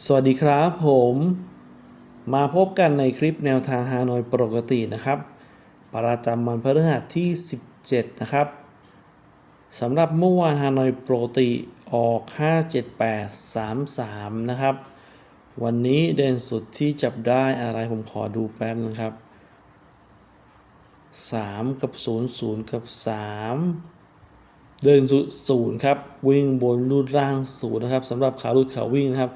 สวัสดีครับผมมาพบกันในคลิปแนวทางฮานอยปกตินะครับ ประจำวันพฤหัสที่ 17 นะครับสำหรับเมื่อวานฮานอยปกติออก 57833 นะครับ วันนี้เด่นสุดที่จับได้อะไรผมขอดูแป๊บนึงครับ 3 กับ 0 0 กับ 3 เดินสุดศูนย์ครับ วิ่งบนรูดล่างศูนย์นะครับสำหรับขาลุดขาวิ่งนะครับ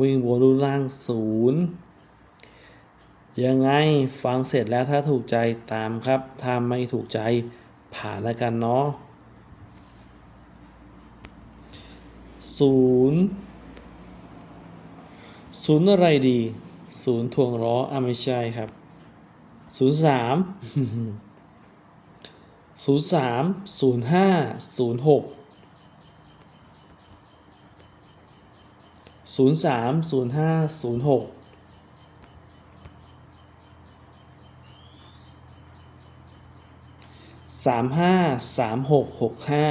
วิ่งบนรูล่างศูนย์ยังไงฟังเสร็จแล้วถ้าถูกใจตามครับถ้าไม่ถูกใจผ่านแล้วกันเนาะศูนย์ศูนย์อะไรดีศูนย์ถ่วงล้ออะไม่ใช่ครับศูนย์สามศูนย์สามศูนย์ห้าศูนย์หก ศูนย์สามศูนย์ห้าศูนย์หกสามห้าสามหกหกห้า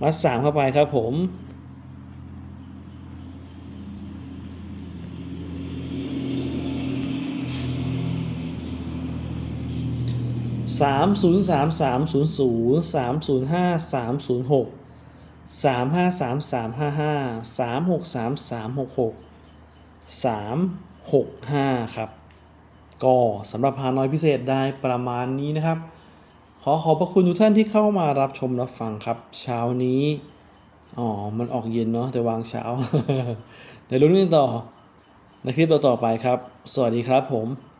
มาสามเข้าไปครับผม 303 300 305 306 353 355 363 366 365 ครับ ก็สำหรับพาน้อยพิเศษได้ประมาณนี้นะครับ ขอขอบพระคุณทุกท่านที่เข้ามารับชมรับฟังครับ เช้านี้ อ๋อ มันออกเย็นเนาะแต่วางเช้าเดี๋ยวรู้เรื่องต่อในคลิปต่อไปครับ สวัสดีครับผม